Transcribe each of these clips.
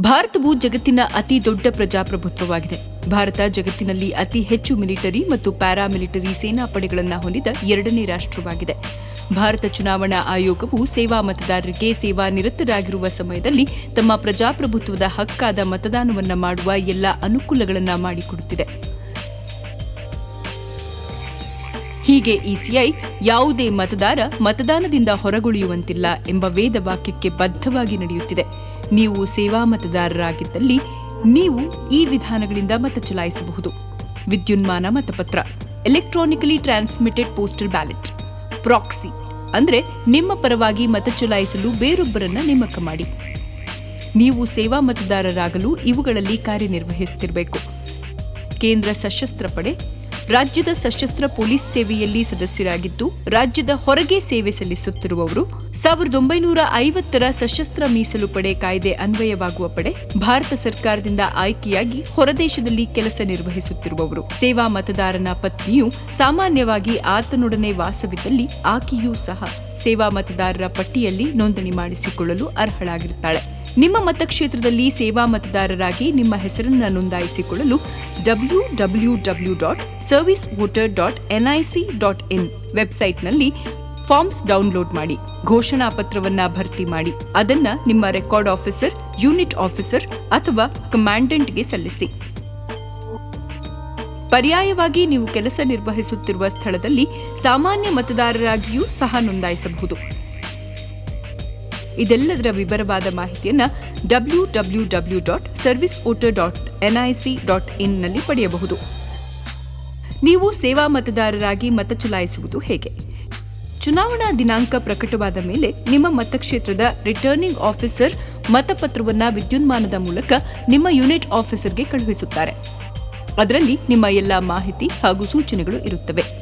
ಭಾರತವು ಜಗತ್ತಿನ ಅತಿ ದೊಡ್ಡ ಪ್ರಜಾಪ್ರಭುತ್ವವಾಗಿದೆ. ಭಾರತ ಜಗತ್ತಿನಲ್ಲಿ ಅತಿ ಹೆಚ್ಚು ಮಿಲಿಟರಿ ಮತ್ತು ಪ್ಯಾರಾಮಿಲಿಟರಿ ಸೇನಾಪಡೆಗಳನ್ನು ಹೊಂದಿದ ಎರಡನೇ ರಾಷ್ಟ್ರವಾಗಿದೆ. ಭಾರತ ಚುನಾವಣಾ ಆಯೋಗವು ಸೇವಾ ಮತದಾರರಿಗೆ ಸೇವಾ ನಿರತರಾಗಿರುವ ಸಮಯದಲ್ಲಿ ತಮ್ಮ ಪ್ರಜಾಪ್ರಭುತ್ವದ ಹಕ್ಕಾದ ಮತದಾನವನ್ನು ಮಾಡುವ ಎಲ್ಲ ಅನುಕೂಲಗಳನ್ನು ಮಾಡಿಕೊಡುತ್ತಿದೆ. ಹೀಗೆ ಇಸಿಐ ಯಾವುದೇ ಮತದಾರ ಮತದಾನದಿಂದ ಹೊರಗುಳಿಯುವಂತಿಲ್ಲ ಎಂಬ ವೇದ ವಾಕ್ಯಕ್ಕೆ ಬದ್ಧವಾಗಿ ನಡೆಯುತ್ತಿದೆ. ನೀವು ಸೇವಾ ಮತದಾರರಾಗಿದ್ದಲ್ಲಿ ನೀವು ಈ ವಿಧಾನಗಳಿಂದ ಮತ ಚಲಾಯಿಸಬಹುದು. ವಿದ್ಯುನ್ಮಾನ ಮತಪತ್ರ electronically transmitted postal ballot proxy ಅಂದರೆ ನಿಮ್ಮ ಪರವಾಗಿ ಮತ ಚಲಾಯಿಸಲು ಬೇರೊಬ್ಬರನ್ನ ನೇಮಕ ಮಾಡಿ. ನೀವು ಸೇವಾ ಮತದಾರರಾಗಲು ಇವುಗಳಲ್ಲಿ ಕಾರ್ಯನಿರ್ವಹಿಸುತ್ತಿರಬೇಕು ಕೇಂದ್ರ ಸಶಸ್ತ್ರ ಪಡೆ ರಾಜ್ಯದ ಸಶಸ್ತ್ರ ಪೊಲೀಸ್ ಸೇವೆಯಲ್ಲಿ ಸದಸ್ಯರಾಗಿದ್ದು, ರಾಜ್ಯದ ಹೊರಗೆ ಸೇವೆ ಸಲ್ಲಿಸುತ್ತಿರುವವರು ಸಾವಿರದ ಒಂಬೈನೂರ ಐವತ್ತರ ಸಶಸ್ತ್ರ ಮೀಸಲು ಪಡೆ ಕಾಯ್ದೆ ಅನ್ವಯವಾಗುವ ಪಡೆ ಭಾರತ ಸರ್ಕಾರದಿಂದ ಆಯ್ಕೆಯಾಗಿ ಹೊರದೇಶದಲ್ಲಿ ಕೆಲಸ ನಿರ್ವಹಿಸುತ್ತಿರುವವರು. ಸೇವಾ ಮತದಾರನ ಪತ್ನಿಯು ಸಾಮಾನ್ಯವಾಗಿ ಆತನೊಡನೆ ವಾಸವಿದ್ದಲ್ಲಿ ಆಕೆಯೂ ಸಹ ಸೇವಾ ಮತದಾರರ ಪಟ್ಟಿಯಲ್ಲಿ ನೋಂದಣಿ ಮಾಡಿಸಿಕೊಳ್ಳಲು ಅರ್ಹಳಾಗಿರುತ್ತಾಳೆ ನಿಮ್ಮ ಮತಕ್ಷೇತ್ರದಲ್ಲಿ ಸೇವಾ ಮತದಾರರಾಗಿ ನಿಮ್ಮ ಹೆಸರನ್ನು ನೋಂದಾಯಿಸಿಕೊಳ್ಳಲು W W W dot service voter dot NIC dot in ವೆಬ್ಸೈಟ್ನಲ್ಲಿ ಫಾರ್ಮ್ಸ್ ಡೌನ್ಲೋಡ್ ಮಾಡಿ, ಘೋಷಣಾ ಪತ್ರವನ್ನ ಭರ್ತಿ ಮಾಡಿ, ಅದನ್ನ ನಿಮ್ಮ ರೆಕಾರ್ಡ್ ಆಫೀಸರ್, ಯೂನಿಟ್ ಆಫೀಸರ್ ಅಥವಾ ಕಮಾಂಡೆಂಟ್ಗೆ ಸಲ್ಲಿಸಿ. ಪರ್ಯಾಯವಾಗಿ ನೀವು ಕೆಲಸ ನಿರ್ವಹಿಸುತ್ತಿರುವ ಸ್ಥಳದಲ್ಲಿ ಸಾಮಾನ್ಯ ಮತದಾರರಾಗಿಯೂ ಸಹ ನೋಂದಾಯಿಸಬಹುದು. ಇದೆಲ್ಲದರ ವಿವರವಾದ ಮಾಹಿತಿಯನ್ನು W W W dot service voter dot NIC dot ಇನ್ನಲ್ಲಿ ಪಡೆಯಬಹುದು. ನೀವು ಸೇವಾ ಮತದಾರರಾಗಿ ಮತ ಚಲಾಯಿಸುವುದು ಹೇಗೆ? ಚುನಾವಣಾ ದಿನಾಂಕ ಪ್ರಕಟವಾದ ಮೇಲೆ ನಿಮ್ಮ ಮತಕ್ಷೇತ್ರದ ರಿಟರ್ನಿಂಗ್ ಆಫೀಸರ್ ಮತಪತ್ರವನ್ನು ವಿದ್ಯುನ್ಮಾನದ ಮೂಲಕ ನಿಮ್ಮ ಯೂನಿಟ್ ಆಫೀಸರ್ಗೆ ಕಳುಹಿಸುತ್ತಾರೆ. ಅದರಲ್ಲಿ ನಿಮ್ಮ ಎಲ್ಲ ಮಾಹಿತಿ ಹಾಗೂ ಸೂಚನೆಗಳು ಇರುತ್ತವೆ.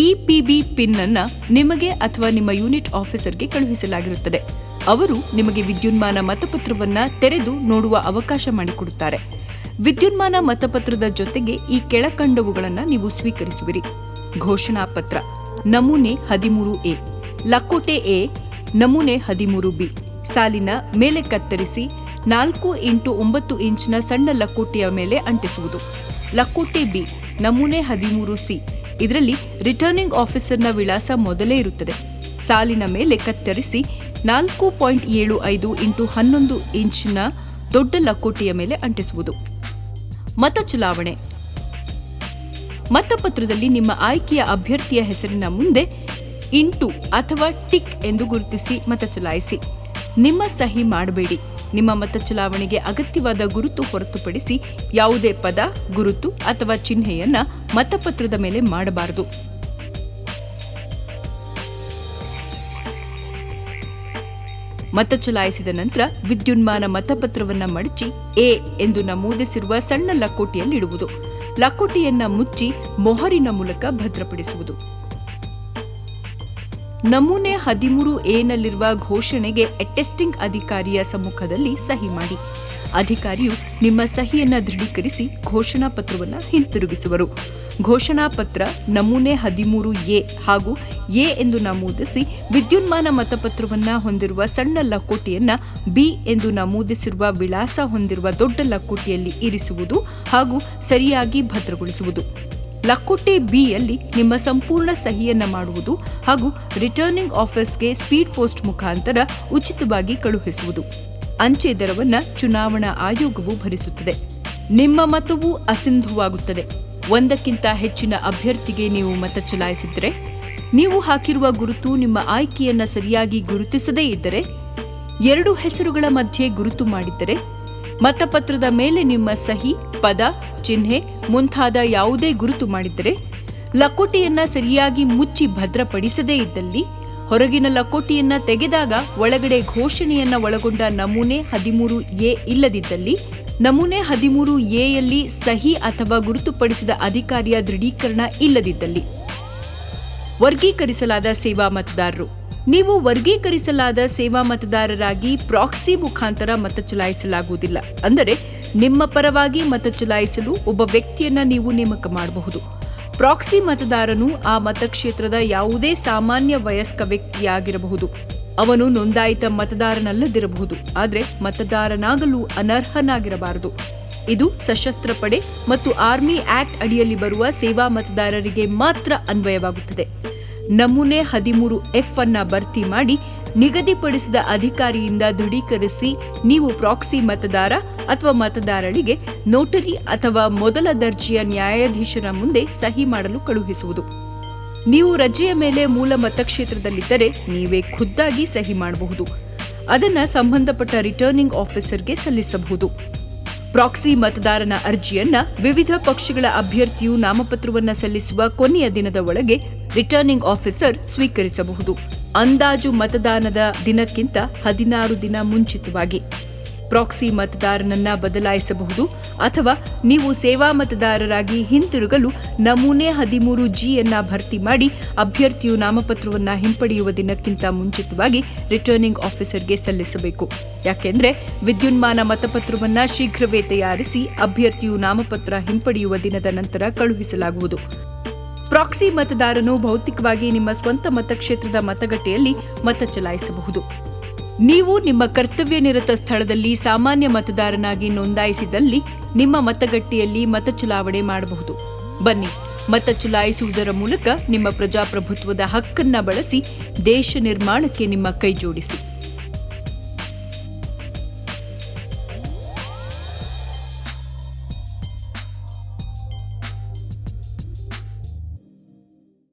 ಇಪಿಬಿ ಪಿನ್ ಅನ್ನ ನಿಮಗೆ ಅಥವಾ ನಿಮ್ಮ ಯೂನಿಟ್ ಆಫೀಸರ್ಗೆ ಕಳುಹಿಸಲಾಗಿರುತ್ತದೆ. ಅವರು ನಿಮಗೆ ವಿದ್ಯುನ್ಮಾನ ಮತಪತ್ರವನ್ನ ತೆರೆದು ನೋಡುವ ಅವಕಾಶ ಮಾಡಿಕೊಡುತ್ತಾರೆ. ವಿದ್ಯುನ್ಮಾನ ಮತಪತ್ರದ ಜೊತೆಗೆ ಈ ಕೆಳಕಂಡವುಗಳನ್ನು ನೀವು ಸ್ವೀಕರಿಸುವಿರಿ. ಘೋಷಣಾ ಪತ್ರ. ನಮೂನೆ ಹದಿಮೂರು ಎ. ಲಕೋಟೆ ಎ. ನಮೂನೆ ಹದಿಮೂರು ಬಿ. ಸಾಲಿನ ಮೇಲೆ ಕತ್ತರಿಸಿ ನಾಲ್ಕು ಇಂಟು ಒಂಬತ್ತು ಇಂಚಿನ ಸಣ್ಣ ಲಕೋಟೆಯ ಮೇಲೆ ಅಂಟಿಸುವುದು. ಲಕೋಟೆ ಬಿ. ನಮೂನೆ ಹದಿಮೂರು ಸಿ. ಇದರಲ್ಲಿ ರಿಟರ್ನಿಂಗ್ ಆಫೀಸರ್ನ ವಿಳಾಸ ಮೊದಲೇ ಇರುತ್ತದೆ. ಸಾಲಿನ ಮೇಲೆ ಕತ್ತರಿಸಿ ನಾಲ್ಕು ಪಾಯಿಂಟ್ ಏಳು ಐದು ಇಂಟು ಹನ್ನೊಂದು ಇಂಚಿನ ದೊಡ್ಡ ಲಕೋಟೆಯ ಮೇಲೆ ಅಂಟಿಸುವುದು. ಮತ ಚಲಾವಣೆ. ಮತಪತ್ರದಲ್ಲಿ ನಿಮ್ಮ ಆಯ್ಕೆಯ ಅಭ್ಯರ್ಥಿಯ ಹೆಸರಿನ ಮುಂದೆ ಇಂಟು ಅಥವಾ ಟಿಕ್ ಎಂದು ಗುರುತಿಸಿ ಮತ ಚಲಾಯಿಸಿ. ನಿಮ್ಮ ಸಹಿ ಮಾಡಬೇಡಿ. ನಿಮ್ಮ ಮತ ಚಲಾವಣೆಗೆ ಅಗತ್ಯವಾದ ಗುರುತು ಹೊರತುಪಡಿಸಿ ಯಾವುದೇ ಪದ, ಗುರುತು ಅಥವಾ ಚಿಹ್ನೆಯನ್ನ ಮತಪತ್ರದ ಮೇಲೆ ಮಾಡಬಾರದು. ಮತ ಚಲಾಯಿಸಿದ ನಂತರ ವಿದ್ಯುನ್ಮಾನ ಮತಪತ್ರವನ್ನ ಮಡಚಿ ಎ ಎಂದು ನಮೂದಿಸಿರುವ ಸಣ್ಣ ಲಕೋಟಿಯಲ್ಲಿಡುವುದು. ಲಕೋಟಿಯನ್ನ ಮುಚ್ಚಿ ಮೊಹರಿನ ಮೂಲಕ ಭದ್ರಪಡಿಸುವುದು. ನಮೂನೆ ಹದಿಮೂರು ಎನಲ್ಲಿರುವ ಘೋಷಣೆಗೆ ಅಟೆಸ್ಟಿಂಗ್ ಅಧಿಕಾರಿಯ ಸಮ್ಮುಖದಲ್ಲಿ ಸಹಿ ಮಾಡಿ. ಅಧಿಕಾರಿಯು ನಿಮ್ಮ ಸಹಿಯನ್ನು ದೃಢೀಕರಿಸಿ ಘೋಷಣಾ ಪತ್ರವನ್ನು ಹಿಂತಿರುಗಿಸುವರು. ಘೋಷಣಾ ಪತ್ರ ನಮೂನೆ ಹದಿಮೂರು ಎ ಹಾಗೂ ಎ ಎಂದು ನಮೂದಿಸಿ ವಿದ್ಯುನ್ಮಾನ ಮತಪತ್ರವನ್ನು ಹೊಂದಿರುವ ಸಣ್ಣ ಲಕೋಟೆಯನ್ನು ಬಿ ಎಂದು ನಮೂದಿಸಿರುವ ವಿಳಾಸ ಹೊಂದಿರುವ ದೊಡ್ಡ ಲಕೋಟೆಯಲ್ಲಿ ಇರಿಸುವುದು ಹಾಗೂ ಸರಿಯಾಗಿ ಭದ್ರಗೊಳಿಸುವುದು. ಲಕೋಟೆ ಬಿಯಲ್ಲಿ ನಿಮ್ಮ ಸಂಪೂರ್ಣ ಸಹಿಯನ್ನ ಮಾಡುವುದು ಹಾಗೂ ರಿಟರ್ನಿಂಗ್ ಆಫೀಸ್ಗೆ ಸ್ಪೀಡ್ ಪೋಸ್ಟ್ ಮುಖಾಂತರ ಉಚಿತವಾಗಿ ಕಳುಹಿಸುವುದು. ಅಂಚೆ ದರವನ್ನ ಚುನಾವಣಾ ಆಯೋಗವು ಭರಿಸುತ್ತದೆ. ನಿಮ್ಮ ಮತವು ಅಸಿಂಧುವಾಗುತ್ತದೆ. ಒಂದಕ್ಕಿಂತ ಹೆಚ್ಚಿನ ಅಭ್ಯರ್ಥಿಗೆ ನೀವು ಮತ ಚಲಾಯಿಸಿದರೆ ನೀವು ಹಾಕಿರುವ ಗುರುತು ನಿಮ್ಮ ಆಯ್ಕೆಯನ್ನು ಸರಿಯಾಗಿ ಗುರುತಿಸದೇ ಇದ್ದರೆ, ಎರಡು ಹೆಸರುಗಳ ಮಧ್ಯೆ ಗುರುತು ಮಾಡಿದ್ದರೆ, ಮತಪತ್ರದ ಮೇಲೆ ನಿಮ್ಮ ಸಹಿ, ಪದ ಚಿಹ್ನೆ ಮುಂತಾದ ಯಾವುದೇ ಗುರುತು ಮಾಡಿದ್ದರೆ ಲಕೋಟೆಯನ್ನ ಸರಿಯಾಗಿ ಮುಚ್ಚಿ ಭದ್ರಪಡಿಸದೇ ಇದ್ದಲ್ಲಿ ಹೊರಗಿನ ಲಕೋಟೆಯನ್ನ ತೆಗೆದಾಗ ಒಳಗಡೆ ಘೋಷಣೆಯನ್ನ ಒಳಗೊಂಡ ನಮೂನೆ ಹದಿಮೂರು ಎ ಇಲ್ಲದಿದ್ದಲ್ಲಿ ನಮೂನೆ ಹದಿಮೂರು ಎಯಲ್ಲಿ ಸಹಿ ಅಥವಾ ಗುರುತುಪಡಿಸಿದ ಅಧಿಕಾರಿಯ ದೃಢೀಕರಣ ಇಲ್ಲದಿದ್ದಲ್ಲಿ. ವರ್ಗೀಕರಿಸಲಾದ ಸೇವಾ ಮತದಾರರು. ನೀವು ವರ್ಗೀಕರಿಸಲಾದ ಸೇವಾ ಮತದಾರರಾಗಿ ಪ್ರಾಕ್ಸಿ ಮುಖಾಂತರ ಮತ ಚಲಾಯಿಸಲಾಗುವುದಿಲ್ಲ. ಅಂದರೆ ನಿಮ್ಮ ಪರವಾಗಿ ಮತ ಚಲಾಯಿಸಲು ಒಬ್ಬ ವ್ಯಕ್ತಿಯನ್ನ ನೀವು ನೇಮಕ ಮಾಡಬಹುದು. ಪ್ರಾಕ್ಸಿ ಮತದಾರನು ಆ ಮತಕ್ಷೇತ್ರದ ಯಾವುದೇ ಸಾಮಾನ್ಯ ವಯಸ್ಕ ವ್ಯಕ್ತಿಯಾಗಿರಬಹುದು. ಅವನು ನೋಂದಾಯಿತ ಮತದಾರನಲ್ಲದಿರಬಹುದು, ಆದರೆ ಮತದಾರನಾಗಲು ಅನರ್ಹನಾಗಿರಬಾರದು. ಇದು ಸಶಸ್ತ್ರ ಪಡೆ ಮತ್ತು ಆರ್ಮಿ ಆಕ್ಟ್ ಅಡಿಯಲ್ಲಿ ಬರುವ ಸೇವಾ ಮತದಾರರಿಗೆ ಮಾತ್ರ ಅನ್ವಯವಾಗುತ್ತದೆ. ನಮೂನೆ ಹದಿಮೂರು ಎಫ್ ಅನ್ನ ಭರ್ತಿ ಮಾಡಿ ನಿಗದಿಪಡಿಸಿದ ಅಧಿಕಾರಿಯಿಂದ ದೃಢೀಕರಿಸಿ ನೀವು ಪ್ರಾಕ್ಸಿ ಮತದಾರ ಅಥವಾ ಮತದಾರರಿಗೆ ನೋಟರಿ ಅಥವಾ ಮೊದಲ ದರ್ಜೆಯ ನ್ಯಾಯಾಧೀಶರ ಮುಂದೆ ಸಹಿ ಮಾಡಲು ಕಳುಹಿಸುವುದು. ನೀವು ರಜೆಯ ಮೇಲೆ ಮೂಲ ಮತಕ್ಷೇತ್ರದಲ್ಲಿದ್ದರೆ ನೀವೇ ಖುದ್ದಾಗಿ ಸಹಿ ಮಾಡಬಹುದು. ಅದನ್ನು ಸಂಬಂಧಪಟ್ಟ ರಿಟರ್ನಿಂಗ್ ಆಫೀಸರ್ಗೆ ಸಲ್ಲಿಸಬಹುದು. ಪ್ರಾಕ್ಸಿ ಮತದಾರನ ಅರ್ಜಿಯನ್ನ ವಿವಿಧ ಪಕ್ಷಗಳ ಅಭ್ಯರ್ಥಿಯು ನಾಮಪತ್ರವನ್ನು ಸಲ್ಲಿಸುವ ಕೊನೆಯ ದಿನದ ಒಳಗೆ ರಿಟರ್ನಿಂಗ್ ಆಫೀಸರ್ ಸ್ವೀಕರಿಸಬಹುದು. ಅಂದಾಜು ಮತದಾನದ ದಿನಕ್ಕಿಂತ ಹದಿನಾರು ದಿನ ಮುಂಚಿತವಾಗಿ. ಪ್ರಾಕ್ಸಿ ಮತದಾರನನ್ನ ಬದಲಾಯಿಸಬಹುದು ಅಥವಾ ನೀವು ಸೇವಾ ಮತದಾರರಾಗಿ ಹಿಂತಿರುಗಲು ನಮೂನೆ ಹದಿಮೂರು ಜಿಯನ್ನ ಭರ್ತಿ ಮಾಡಿ ಅಭ್ಯರ್ಥಿಯು ನಾಮಪತ್ರವನ್ನ ಹಿಂಪಡೆಯುವ ದಿನಕ್ಕಿಂತ ಮುಂಚಿತವಾಗಿ ರಿಟರ್ನಿಂಗ್ ಆಫೀಸರ್ಗೆ ಸಲ್ಲಿಸಬೇಕು. ಯಾಕೆಂದ್ರೆ ವಿದ್ಯುನ್ಮಾನ ಮತಪತ್ರವನ್ನ ಶೀಘ್ರವೇ ತಯಾರಿಸಿ ಅಭ್ಯರ್ಥಿಯು ನಾಮಪತ್ರ ಹಿಂಪಡೆಯುವ ದಿನದ ನಂತರ ಕಳುಹಿಸಲಾಗುವುದು. ಪ್ರಾಕ್ಸಿ ಮತದಾರನು ಭೌತಿಕವಾಗಿ ನಿಮ್ಮ ಸ್ವಂತ ಮತಕ್ಷೇತ್ರದ ಮತಗಟ್ಟೆಯಲ್ಲಿ ಮತ ಚಲಾಯಿಸಬಹುದು. ನೀವು ನಿಮ್ಮ ಕರ್ತವ್ಯ ನಿರತ ಸ್ಥಳದಲ್ಲಿ ಸಾಮಾನ್ಯ ಮತದಾರನಾಗಿ ನೋಂದಾಯಿಸಿದಲ್ಲಿ ನಿಮ್ಮ ಮತಗಟ್ಟೆಯಲ್ಲಿ ಮತ ಚಲಾವಣೆ ಮಾಡಬಹುದು. ಬನ್ನಿ, ಮತ ಚಲಾಯಿಸುವುದರ ಮೂಲಕ ನಿಮ್ಮ ಪ್ರಜಾಪ್ರಭುತ್ವದ ಹಕ್ಕನ್ನ ಬಳಸಿ ದೇಶ ನಿರ್ಮಾಣಕ್ಕೆ ನಿಮ್ಮ ಕೈ ಜೋಡಿಸಿ.